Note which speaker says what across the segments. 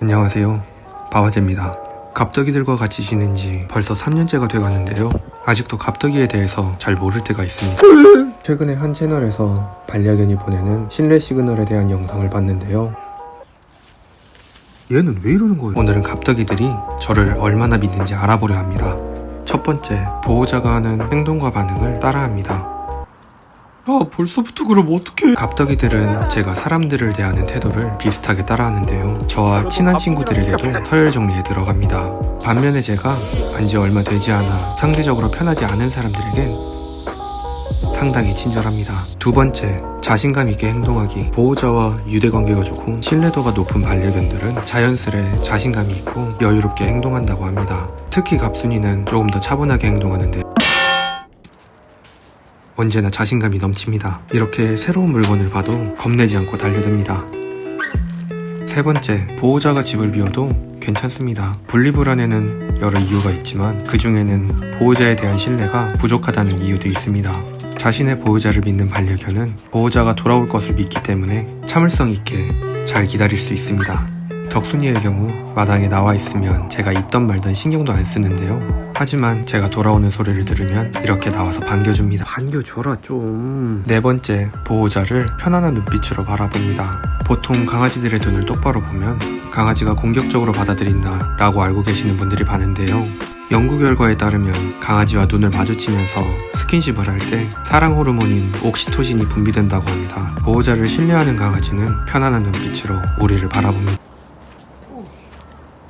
Speaker 1: 안녕하세요. 바와제입니다. 갑덕이들과 같이 지낸 지 벌써 3년째가 돼가는데요. 아직도 갑덕이에 대해서 잘 모를 때가 있습니다. 최근에 한 채널에서 반려견이 보내는 신뢰 시그널에 대한 영상을 봤는데요. 얘는 왜 이러는 거예요? 오늘은 갑덕이들이 저를 얼마나 믿는지 알아보려 합니다. 첫 번째, 보호자가 하는 행동과 반응을 따라합니다. 아, 벌써부터 그럼 어떡해? 갑덕이들은 제가 사람들을 대하는 태도를 비슷하게 따라하는데요. 저와 친한 친구들에게도 서열 정리에 들어갑니다. 반면에 제가 안지 얼마 되지 않아 상대적으로 편하지 않은 사람들에겐 상당히 친절합니다. 두 번째, 자신감 있게 행동하기. 보호자와 유대 관계가 좋고 신뢰도가 높은 반려견들은 자연스레 자신감이 있고 여유롭게 행동한다고 합니다. 특히 갑순이는 조금 더 차분하게 행동하는데 언제나 자신감이 넘칩니다. 이렇게 새로운 물건을 봐도 겁내지 않고 달려듭니다. 세 번째, 보호자가 집을 비워도 괜찮습니다. 분리불안에는 여러 이유가 있지만 그 중에는 보호자에 대한 신뢰가 부족하다는 이유도 있습니다. 자신의 보호자를 믿는 반려견은 보호자가 돌아올 것을 믿기 때문에 참을성 있게 잘 기다릴 수 있습니다. 덕순이의 경우 마당에 나와 있으면 제가 있던 말던 신경도 안 쓰는데요. 하지만 제가 돌아오는 소리를 들으면 이렇게 나와서 반겨줍니다. 반겨줘라 좀. 네 번째, 보호자를 편안한 눈빛으로 바라봅니다. 보통 강아지들의 눈을 똑바로 보면 강아지가 공격적으로 받아들인다 라고 알고 계시는 분들이 많은데요. 연구 결과에 따르면 강아지와 눈을 마주치면서 스킨십을 할 때 사랑 호르몬인 옥시토신이 분비된다고 합니다. 보호자를 신뢰하는 강아지는 편안한 눈빛으로 우리를 바라봅니다.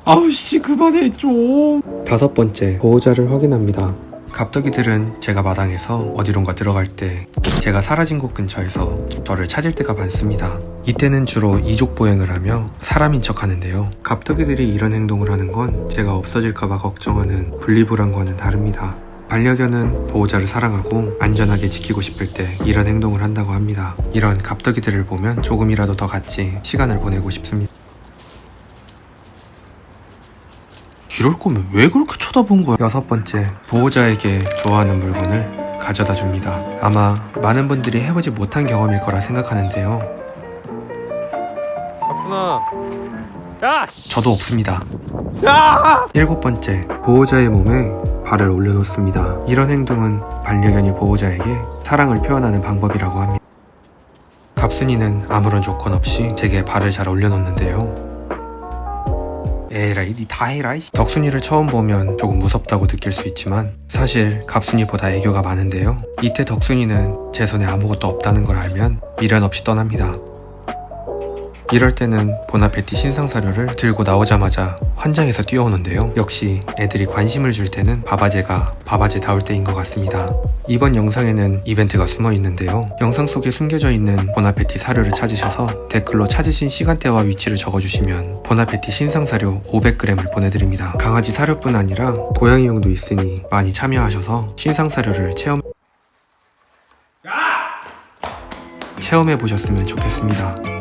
Speaker 1: 아우씨 그만해 좀. 다섯 번째 보호자를 확인합니다. 갑덕이들은 제가 마당에서 어디론가 들어갈 때 제가 사라진 곳 근처에서 저를 찾을 때가 많습니다. 이때는 주로 이족 보행을 하며 사람인 척 하는데요. 갑덕이들이 이런 행동을 하는 건 제가 없어질까봐 걱정하는 분리불안과는 다릅니다. 반려견은 보호자를 사랑하고 안전하게 지키고 싶을 때 이런 행동을 한다고 합니다. 이런 갑덕이들을 보면 조금이라도 더 같이 시간을 보내고 싶습니다 이럴 거면 왜 그렇게 쳐다본 거야? 여섯 번째, 보호자에게 좋아하는 물건을 가져다 줍니다. 아마 많은 분들이 해보지 못한 경험일 거라 생각하는데요.
Speaker 2: 갑순아 야! 씨.
Speaker 1: 저도 없습니다.
Speaker 2: 야!
Speaker 1: 일곱 번째, 보호자의 몸에 발을 올려놓습니다. 이런 행동은 반려견이 보호자에게 사랑을 표현하는 방법이라고 합니다. 갑순이는 아무런 조건 없이 제게 발을 잘 올려놓는데요. 에라이 니다 해라 이 덕순이를 처음 보면 조금 무섭다고 느낄 수 있지만 사실 갑순이보다 애교가 많은데요. 이때 덕순이는 제 손에 아무것도 없다는 걸 알면 미련 없이 떠납니다 이럴 때는 보나페티 신상 사료를 들고 나오자마자 환장해서 뛰어오는데요. 역시 애들이 관심을 줄 때는 바바제가 바바제 다울 때인 것 같습니다. 이번 영상에는 이벤트가 숨어 있는데요. 영상 속에 숨겨져 있는 보나페티 사료를 찾으셔서 댓글로 찾으신 시간대와 위치를 적어주시면 보나페티 신상 사료 500g을 보내드립니다. 강아지 사료뿐 아니라 고양이용도 있으니 많이 참여하셔서 신상 사료를 체험 체험해 보셨으면 좋겠습니다.